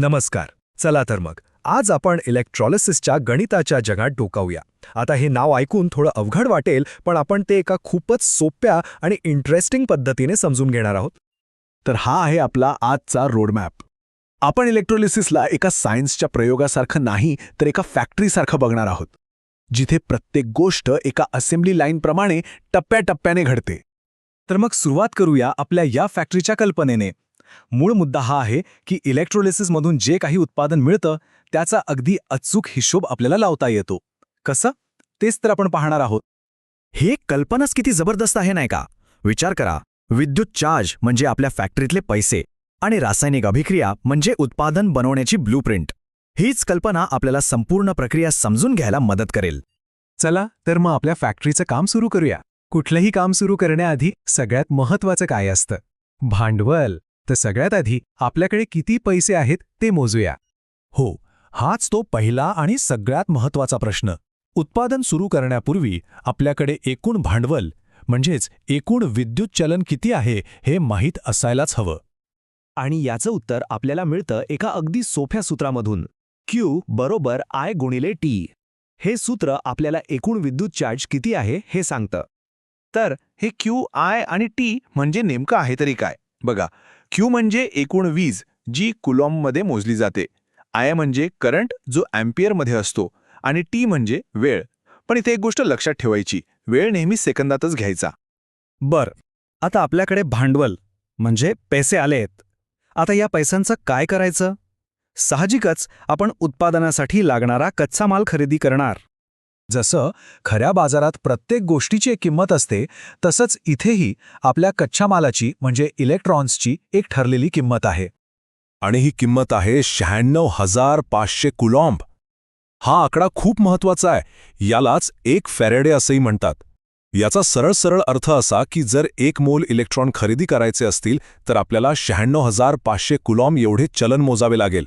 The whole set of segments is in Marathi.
नमस्कार. चला तर मग. आज आपण इलेक्ट्रॉलिसिसच्या गणिताच्या जगात डोकावूया. आता हे नाव ऐकून थोडं अवघड वाटेल पण आपण ते एका खूपच सोप्या आणि इंटरेस्टिंग पद्धतीने समजून घेणार आहोत. तर हा आहे आपला आजचा रोडमॅप आपण इलेक्ट्रोलिसिसला एका सायन्सच्या प्रयोगासारखं नाही तर एका फॅक्टरीसारखं बघणार आहोत. जिथे प्रत्येक गोष्ट एका असेंब्ली लाईनप्रमाणे टप्प्याटप्प्याने घडते. तर मग सुरुवात करूया आपल्या या फॅक्टरीच्या कल्पनेने. मूळ मुद्दा हा आहे की इलेक्ट्रोलिसिसमधून जे काही उत्पादन मिळतं त्याचा अगदी अचूक हिशोब आपल्याला लावता येतो. कसं? तेच तर आपण पाहणार आहोत. हे कल्पनाच किती जबरदस्त आहे नाही का? विचार करा. विद्युत चार्ज म्हणजे आपल्या फॅक्टरीतले पैसे आणि रासायनिक अभिक्रिया म्हणजे उत्पादन बनवण्याची ब्लूप्रिंट हीच कल्पना आपल्याला संपूर्ण प्रक्रिया समजून घ्यायला मदत करेल. चला तर मग आपल्या फॅक्टरीचं काम सुरू करूया. कुठलंही काम सुरू करण्याआधी सगळ्यात महत्वाचं काय असतं? भांडवल. तर सगळ्यात आधी आपल्याकडे किती पैसे आहेत ते मोजूया. हो हाच तो पहिला आणि सगळ्यात महत्त्वाचा प्रश्न. उत्पादन सुरू करण्यापूर्वी आपल्याकडे एकूण भांडवल म्हणजेच एकूण विद्युत चलन किती आहे हे माहीत असायलाच हवं. आणि याचं उत्तर आपल्याला मिळतं एका अगदी सोप्या सूत्रामधून. क्यू बरोबर आय गुणिले टी हे सूत्र आपल्याला एकूण विद्युत चार्ज किती आहे हे सांगतं. तर हे क्यू आय आणि टी म्हणजे नेमकं आहे तरी काय? बघा क्यू म्हणजे एकूण वीज जी कुलॉममध्ये मोजली जाते. आय म्हणजे करंट जो अँपियरमध्ये असतो. आणि टी म्हणजे वेळ. पण इथे एक गोष्ट लक्षात ठेवायची. वेळ नेहमी सेकंदातच घ्यायचा. बर. आता आपल्याकडे भांडवल म्हणजे पैसे आलेत आता या पैशांचं काय करायचं? साहजिकच आपण उत्पादनासाठी लागणारा कच्चा माल खरेदी करणार. जसं खऱ्या बाजारात प्रत्येक गोष्टीची एक किंमत असते तसंच इथेही आपल्या कच्च्या मालाची म्हणजे इलेक्ट्रॉन्सची एक ठरलेली किंमत आहे. आणि ही किंमत आहे शहाण्णव हजार पाचशे कुलॉम्ब. हा आकडा खूप महत्त्वाचा आहे. यालाच एक फॅरेडे असंही म्हणतात. याचा सरळ सरळ अर्थ असा की जर एक मोल इलेक्ट्रॉन खरेदी करायचे असतील तर आपल्याला शहाण्णव हजार पाचशे कुलॉम एवढे चलन मोजावे लागेल.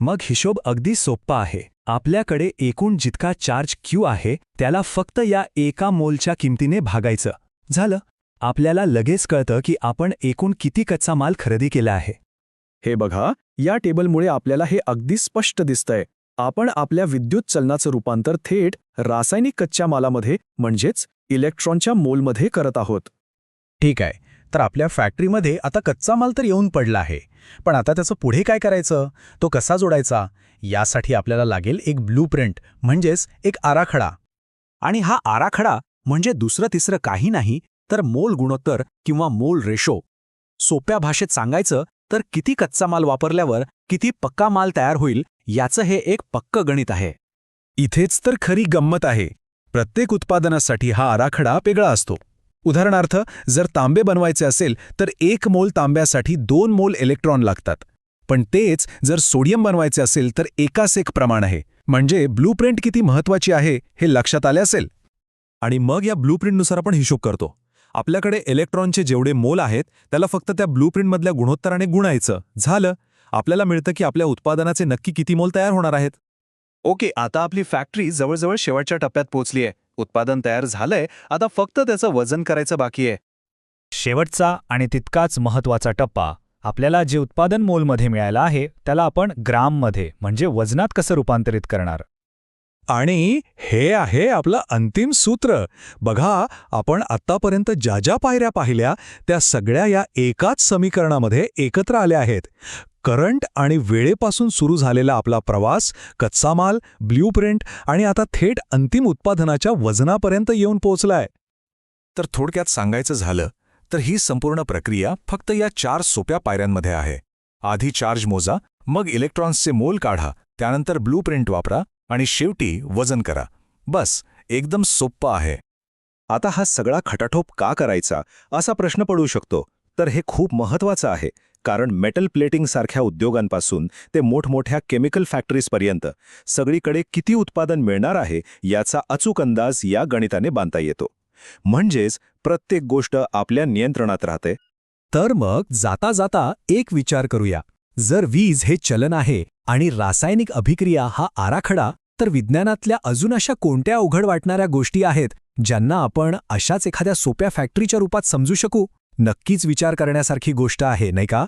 मग हिशोब अगदी सोप्पा आहे. आपल्याकडे एकूण जितका चार्ज क्यू आहे त्याला फक्त या एका मोलच्या किमतीने भागायचं. झालं? आपल्याला लगेच कळतं की आपण एकूण किती कच्चा माल खरेदी केला आहे. हे बघा या टेबलमुळे आपल्याला हे अगदी स्पष्ट दिसतंय. आपण आपल्या विद्युत चलनाचं रूपांतर थेट रासायनिक कच्च्या मालामध्ये म्हणजेच इलेक्ट्रॉनच्या मोलमध्ये करत आहोत. ठीक आहे. तर आपल्या फॅक्टरीमध्ये आता कच्चा माल तर येऊन पडला आहे. पण आता त्याचं पुढे काय करायचं? तो कसा जोडायचा? यासाठी आपल्याला लागेल एक ब्लूप्रिंट म्हणजेच एक आराखडा. आणि हा आराखडा म्हणजे दुसरं तिसरं काही नाही तर मोल गुणोत्तर किंवा मोल रेशो. सोप्या भाषेत सांगायचं तर किती कच्चा माल वापरल्यावर किती पक्का माल तयार होईल याचं हे एक पक्क गणित आहे. इथेच तर खरी गंमत आहे. प्रत्येक उत्पादनासाठी हा आराखडा वेगळा असतो. उदाहरणार्थ जर तांबे बनवायचे असेल तर एक मोल तांब्यासाठी दोन मोल इलेक्ट्रॉन लागतात. पण तेच जर सोडियम बनवायचे असेल तर एकास एक प्रमाण आहे. म्हणजे ब्लूप्रिंट किती महत्वाची आहे हे लक्षात आले असेल? आणि मग या ब्लूप्रिंटनुसार आपण हिशोब करतो. आपल्याकडे इलेक्ट्रॉनचे जेवढे मोल आहेत त्याला फक्त त्या ब्लूप्रिंटमधल्या गुणोत्तराने गुणायचं. झालं. आपल्याला मिळतं की आपल्या उत्पादनाचे नक्की किती मोल तयार होणार आहेत? ओके आता आपली फॅक्टरी जवळजवळ शेवटच्या टप्प्यात पोहोचली आहे. उत्पादन तयार झालंय आता फक्त त्याचं वजन करायचं बाकी आहे. शेवटचा आणि तितकाच महत्त्वाचा टप्पा आपल्याला जे उत्पादन मोलमध्ये मिळायला आहे त्याला आपण ग्राममध्ये म्हणजे वजनात कसं रूपांतरित करणार? आणि हे आहे आपलं अंतिम सूत्र. बघा आपण आत्तापर्यंत ज्या ज्या पायऱ्या पाहिल्या त्या सगळ्या या एकाच समीकरणामध्ये एकत्र आल्या आहेत. करंट आणि वेळेपासून सुरू झालेला आपला प्रवास कच्चा माल ब्ल्यूप्रिंट आणि आता थेट अंतिम उत्पादनाच्या वजनापर्यंत येऊन पोहोचलाय. तर थोडक्यात सांगायचं झालं तर ही संपूर्ण प्रक्रिया फक्त या चार सोप्या पायऱ्यांमध्ये आहे. आधी चार्ज मोजा मग इलेक्ट्रॉन्सचे मोल काढा त्यानंतर ब्लूप्रिंट वापरा आणि शेवटी वजन करा. बस एकदम सोप्पं आहे. आता हा सगळा खटाटोप का करायचा असा प्रश्न पडू शकतो. तर हे खूप महत्वाचं आहे कारण मेटल प्लेटिंग सारख्या उद्योगांपासून ते मोठमोठ्या केमिकल फॅक्टरीजपर्यंत सगळीकडे किती उत्पादन मिळणार आहे याचा अचूक अंदाज या गणिताने बांधता येतो. म्हणजेच प्रत्येक गोष्ट आपल्या नियंत्रणात राहते. तर मग जाता जाता एक विचार करूया. जर वीज हे चलन आहे आणि रासायनिक अभिक्रिया हा आराखडा तर विज्ञानातल्या अजून अशा कोणत्या अवघड वाटणाऱ्या गोष्टी आहेत ज्यांना आपण अशाच एखाद्या सोप्या फॅक्टरीच्या रूपात समजू शकू? नक्कीच विचार करण्यासारखी गोष्ट आहे नाही का?